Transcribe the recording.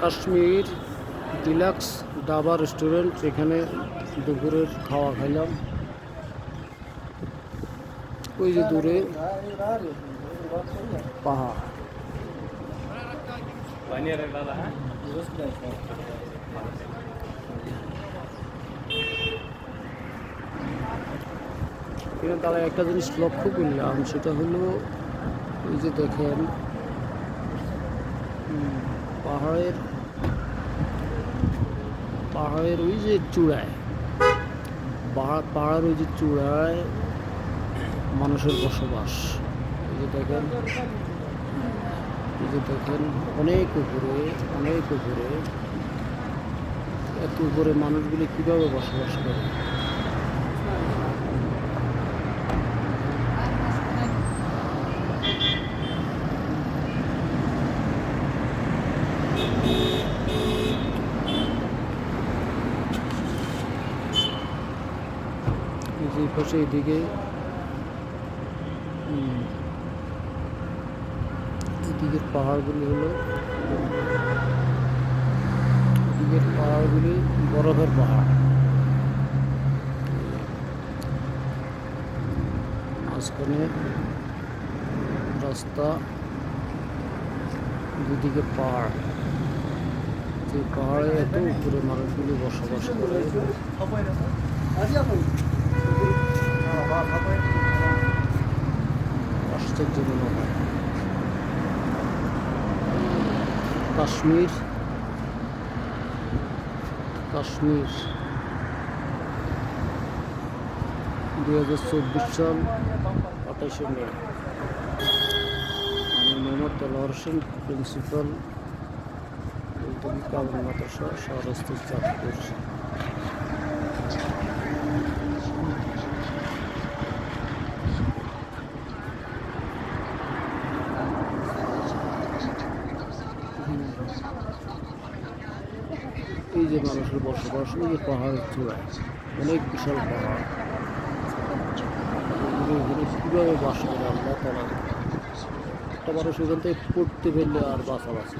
Kashmir deluxe ডাবা restaurant, এখানে দুপুরের খাওয়া খাইলাম। ওই যে দূরে পাহাড়। এখানে তারা একটা জিনিস লক্ষ্য করলাম, সেটা হলো ওই যে দেখেন পাহাড়ের পাহাড়ের ওই যে চূড়ায়, পাহাড়, পাহাড়ের ওই যে চূড়ায় মানুষের বসবাস। এই যে দেখেন, এই যে দেখেন, অনেক উপরে অনেক উপরে, এত উপরে মানুষগুলি কীভাবে বসবাস করে? এই পাশে এদিকে এদিকের পাহাড়গুলি হলো, এদিকের পাহাড়গুলি বরফের পাহাড়। মাঝখানে রাস্তা, দুদিকে পাহাড়। যে পাহাড়ে এত উপরে মানুষগুলি বসবাস করে। আশ্চর্যজনক হয় কাশ্মীর। কাশ্মীর। দুই হাজার চব্বিশ সাল, আঠাশে মে। আমি মোহাম্মদ তলোয়ার হোসেন, প্রিন্সিপাল কাবুল মাদ্রাসা, শাহরাস্তি চাঁদপুর। এই যে মানুষের বসবাস ওই যে পাহাড়ের চূড়ায় অনেক বিশাল পাহাড়। কীভাবে বাস করে আমরা তারা? একটা মানুষ ওখান থেকে পড়তে ফেললে আর বাঁচা বাঁচে